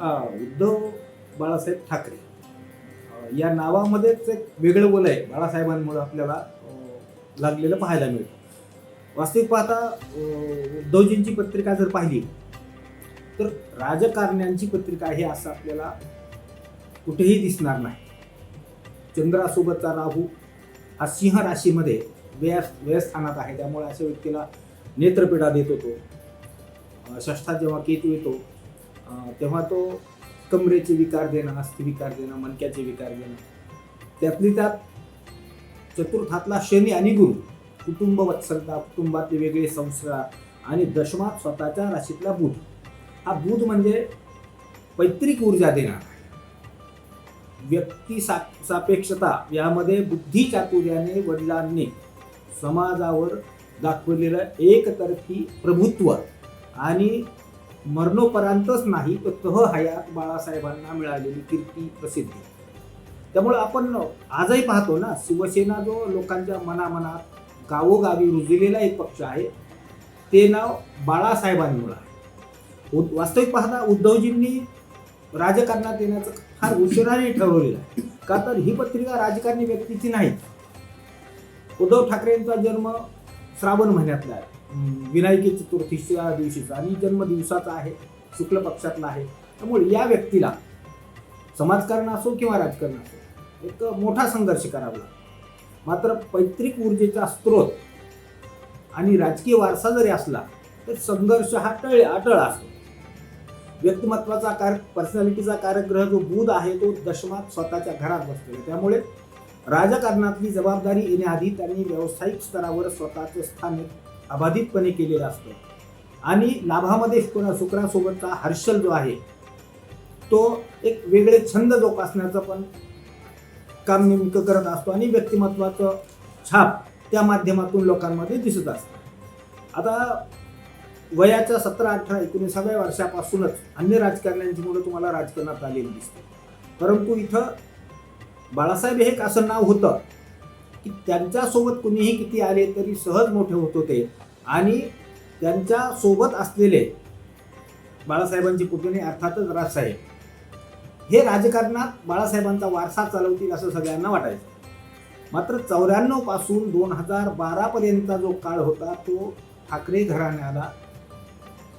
उद्धव बाळासाहेब ठाकरे. या नावामध्येच एक वेगळं बोल आहे बाळासाहेबांमुळे आपल्याला लागलेलं पाहायला मिळतं. वास्तविक पाहता उद्धवजींची पत्रिका जर पाहिली तर राजकारण्यांची पत्रिका आहे असं आपल्याला कुठेही दिसणार नाही. चंद्रासोबतचा राहू हा सिंह राशीमध्ये व्यस व्ययस्थानात आहे. त्यामुळे अशा व्यक्तीला नेत्रपीडा देत होतो. षष्ठात जेव्हा केतू येतो तेव्हा तो कमरेचे विकार देणं अस्थिविकार देणं मणक्याचे विकार देणं त्यातली त्यात चतुर्थातला शनी आणि गुरु कुटुंब वत्सलता कुटुंबातले वेगळे संस्कार आणि दशमात स्वतःच्या राशीतला बुध. हा बुध म्हणजे पैतृक ऊर्जा देणार व्यक्ती सा सापेक्षता यामध्ये बुद्धी चातुर्याने वडिलांनी समाजावर दाखवलेलं एकतर्फी प्रभुत्व आणि मरणोपरांतच नाही तर तह हयात बाळासाहेबांना मिळालेली कीर्ती प्रसिद्धी त्यामुळं आपण आजही पाहतो ना शिवसेना जो लोकांच्या मनामनात गावोगावी रुजलेला एक पक्ष आहे ते नाव बाळासाहेबांमुळं आहे. उद- वास्तविक पाहता उद्धवजींनी राजकारणात येण्याचं फार उशिराने ठरवलेलं आहे. का तर ही पत्रिका राजकारणी व्यक्तीची नाही. उद्धव ठाकरेंचा जन्म श्रावण महिन्यातला आहे. विनायकी चतुर्थीच्या दिवशीचा आणि जन्म दिवसाचा आहे शुक्ल पक्षातला आहे. त्यामुळे या व्यक्तीला समाजकारण असो किंवा राजकारण असो एक मोठा संघर्ष करावा लागतो. मात्र पैतृक ऊर्जेचा स्रोत आणि राजकीय वारसा जरी असला तर संघर्ष हा टळ अटळ असतो. व्यक्तिमत्वाचा कार पर्सनॅलिटीचा कार्यग्रह जो बुध आहे तो दशमात स्वतःच्या घरात बसलेला त्यामुळे राजकारणातली जबाबदारी येण्याआधी त्यांनी व्यावसायिक स्तरावर स्वतःचे स्थान अबाधितपणे केलेलं असतं. आणि लाभामध्ये शुक्रा शुक्रासोबतचा हर्षल जो आहे तो एक वेगळे छंद जोपासण्याचं पण काम नेमकं करत असतो आणि व्यक्तिमत्वाचं छाप त्या माध्यमातून लोकांमध्ये दिसत असतं. आता वयाच्या सतरा अठरा एकोणीसाव्या वर्षापासूनच अन्य राजकारण्यांची मुलं तुम्हाला राजकारणात आलेली दिसते परंतु इथं बाळासाहेब हे एक असं नाव होतं. की त्यांच्यासोबत कुणीही किती आले तरी सहज मोठे होत होते. आणि त्यांच्यासोबत असलेले बाळासाहेबांचे पुतणे अर्थातच राजसाहेब. हे राजकारणात बाळासाहेबांचा वारसा चालवतील असं सगळ्यांना वाटायचं. मात्र चौऱ्याण्णवपासून दोन हजार बारापर्यंतचा जो काळ होता तो ठाकरे घराण्याला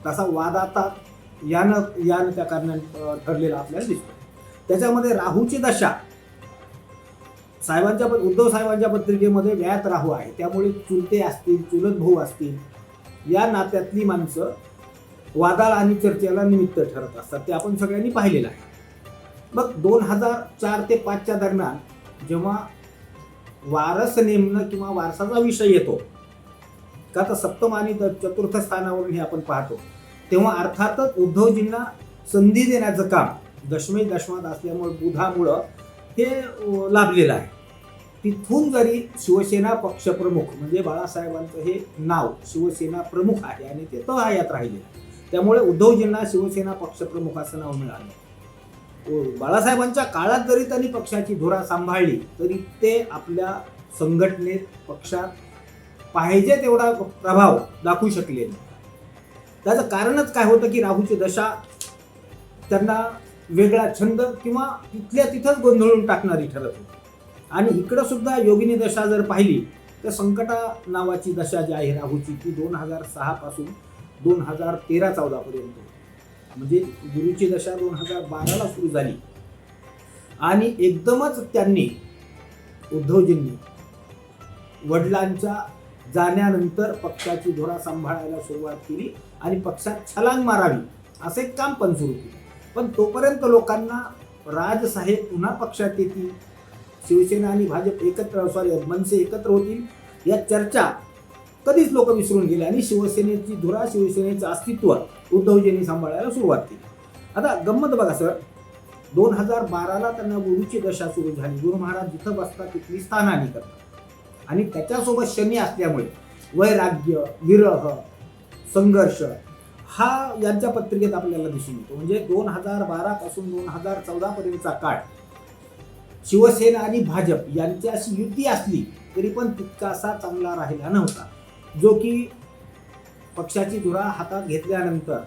तसा वादाता यानं यानं त्या कारणाने ठरलेला आपल्याला दिसतो त्याच्यामध्ये राहूची दशा साहेबांच्या उद्धव साहेबांच्या पत्रिकेमध्ये व्यात राहू आहे. त्यामुळे चुलते असतील चुलत भाऊ असतील या नात्यातली माणसं वादाला आणि चर्चेला निमित्त ठरत असतात. ते आपण सगळ्यांनी पाहिलेलं आहे. मग दोन हजार चार ते पाचच्या दरम्यान जेव्हा वारस नेमणं किंवा वारसाचा विषय येतो का तर सप्तम आणि चतुर्थ स्थानावरून हे आपण पाहतो तेव्हा अर्थातच उद्धवजींना संधी देण्याचं काम दशमी दशमात असल्यामुळे बुधामुळं हे लाभलेलं आहे. तिथून जरी शिवसेना पक्षप्रमुख म्हणजे बाळासाहेबांचं हे नाव शिवसेना प्रमुख आहे आणि ते तहायात राहिले. त्यामुळे उद्धवजींना शिवसेना पक्षप्रमुख असं नाव मिळालं. बाळासाहेबांच्या काळात जरी त्यांनी पक्षाची धुरा सांभाळली तरी ते आपल्या संघटनेत पक्षात पाहिजे तेवढा प्रभाव दाखवू शकले नाही. त्याचं कारणच काय होतं की राहूची दशा त्यांना वेगळा छंद किंवा तिथल्या तिथंच गोंधळून टाकणारी ठरत होती. आणि इकडं सुद्धा योगिनी दशा जर पाहिली तर संकटा नावाची दशा जी आहे राहूची ती दोन हजार सहापासून दोन हजार तेरा चौदापर्यंत म्हणजे गुरुची दशा दोन हजार बाराला सुरू झाली. आणि एकदमच त्यांनी उद्धवजींनी वडिलांच्या जाण्यानंतर पक्षाची धोरा सांभाळायला सुरुवात केली आणि पक्षात छलांग मारावी असे काम पण सुरू केले. पण तोपर्यंत लोकांना राजसाहेब पुन्हा पक्षात येतील शिवसेना आणि भाजप एकत्र सॉरी मनसे एकत्र होतील या चर्चा कधीच लोक विसरून गेले आणि शिवसेनेची धुरा शिवसेनेचं अस्तित्व उद्धवजींनी सांभाळायला सुरुवात केली. आता गंमत बघा सर दोन हजार बाराला त्यांना गुरुची दशा सुरू झाली. गुरु महाराज जिथं बसतात तिथली स्थानानी करतात. आणि त्याच्यासोबत शनी असल्यामुळे वैराग्य विरह संघर्ष हा यांच्या पत्रिकेत आपल्याला दिसून येतो. म्हणजे दोन हजार बारा पासून दोन हजार चौदा पर्यंतचा काळ शिवसेना आणि भाजप यांच्याशी युती असली तरी पण तितकासा चांगला राहिला नव्हता. जो की पक्षाची धुरा हातात घेतल्यानंतर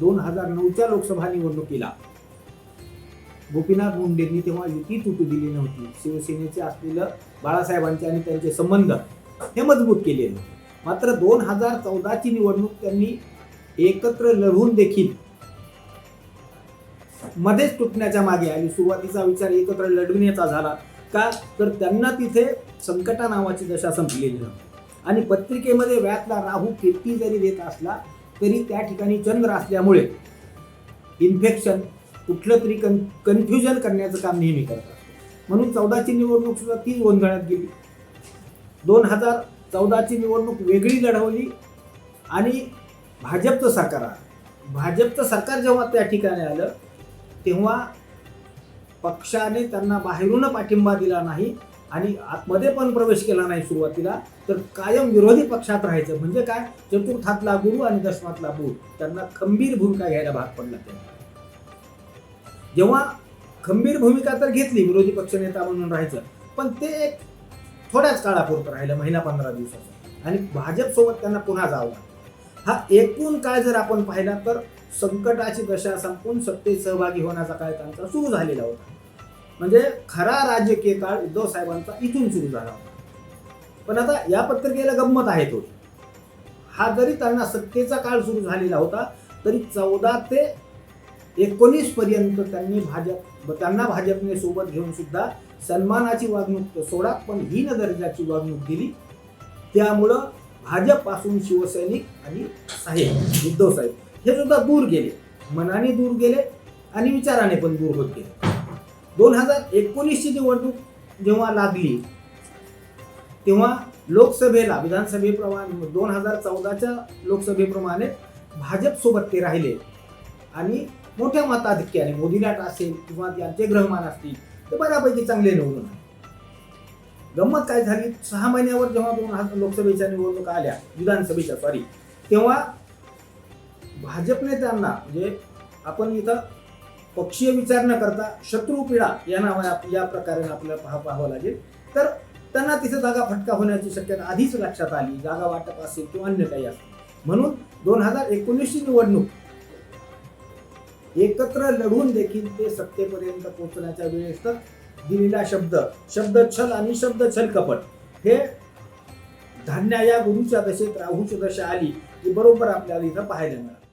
दोन हजार नऊच्या लोकसभा निवडणुकीला गोपीनाथ मुंडेंनी तेव्हा युती तुटू दिली नव्हती. शिवसेनेचे असलेलं बाळासाहेबांचे आणि त्यांचे संबंध हे मजबूत केलेले नव्हते मात्र दोन हजार चौदाची निवडणूक त्यांनी एकत्र लढून देखील मध्येच तुटण्याच्या मागे आणि सुरुवातीचा विचार एकत्र लढविण्याचा झाला. का? तर त्यांना तिथे संकटा नावाची दशा संपलेली नव्हती. आणि पत्रिकेमध्ये व्यातला राहू कीर्ती जरी देत असला तरी त्या ठिकाणी चंद्र असल्यामुळे इन्फेक्शन कुठलं तरी कन कन्फ्युजन करण्याचं काम नेहमी करतात. म्हणून चौदाची निवडणूक सुद्धा ती गोंधळात गेली. दोन हजार चौदाची निवडणूक वेगळी लढवली आणि भाजपचं सरकार आलं. भाजपचं सरकार जेव्हा त्या ठिकाणी आलं तेव्हा पक्षाने त्यांना बाहेरून पाठिंबा दिला नाही आणि आतमध्ये पण प्रवेश केला नाही सुरुवातीला तर कायम विरोधी पक्षात राहायचं. म्हणजे काय? चतुर्थातला गुरु आणि दशमातला गुरु त्यांना खंबीर भूमिका घ्यायला भाग पडला त्यांना. जेव्हा खंबीर भूमिका तर घेतली विरोधी पक्षनेता म्हणून राहायचं पण ते एक थोड्याच काळापुरतं राहिलं महिना पंधरा दिवसाचं. आणि भाजपसोबत त्यांना पुन्हा जावं लागलं. हा एकूण काळ जर आपण पाहिला तर संकटाची दशा संपून सत्तेत सहभागी होण्याचा काळ त्यांचा सुरू झालेला होता. म्हणजे खरा राजकीय काळ उद्धव साहेबांचा इथून सुरू झाला होता. पण आता या पत्रिकेला गंमत आहे तो हा जरी त्यांना सत्तेचा काळ सुरू झालेला होता तरी चौदा ते एकोणीस पर्यंत त्यांनी भाजप त्यांना भाजपने सोबत घेऊन सुद्धा सन्मानाची वागणूक सोडा पण हीन दर्जाची वागणूक दिली. त्यामुळं भाजपपासून शिवसैनिक आणि साहेब उद्धव साहेब हे सुद्धा दूर गेले. मनाने दूर गेले आणि विचाराने पण दूर होत गेले. दोन हजार एकोणीसची निवडणूक जेव्हा लागली तेव्हा लोकसभेला विधानसभेप्रमाणे दोन हजार चौदाच्या लोकसभेप्रमाणे भाजपसोबत ते राहिले. आणि मोठ्या मताधिक्याने मोदी असेल किंवा त्यांचे ग्रहमान असतील ते बऱ्यापैकी चांगले निवडून आले. गंमत काय झाली? सहा महिन्यावर जेव्हा दोन हजार लोकसभेच्या निवडणुका आल्या विधानसभेच्या सॉरी तेव्हा भाजपने त्यांना म्हणजे आपण इथं पक्षीय विचार न करता शत्रू या नावा या प्रकारे आपल्याला पाहा पाहावं लागेल. तर त्यांना तिथं जागा फटका होण्याची शक्यता आधीच लक्षात आली. जागा वाटप असेल किंवा अन्य काही असेल. म्हणून दोन हजार एकोणीसची निवडणूक एकत्र लढून देखील ते सत्तेपर्यंत पोहोचण्याच्या वेळेस तर दिलेला शब्द शब्द छल आणि शब्द छल कपट. हे धान्या या गुरुच्या दशेत राहूची दशा आली की बरोबर आपल्याला इथं पाहायला मिळालं.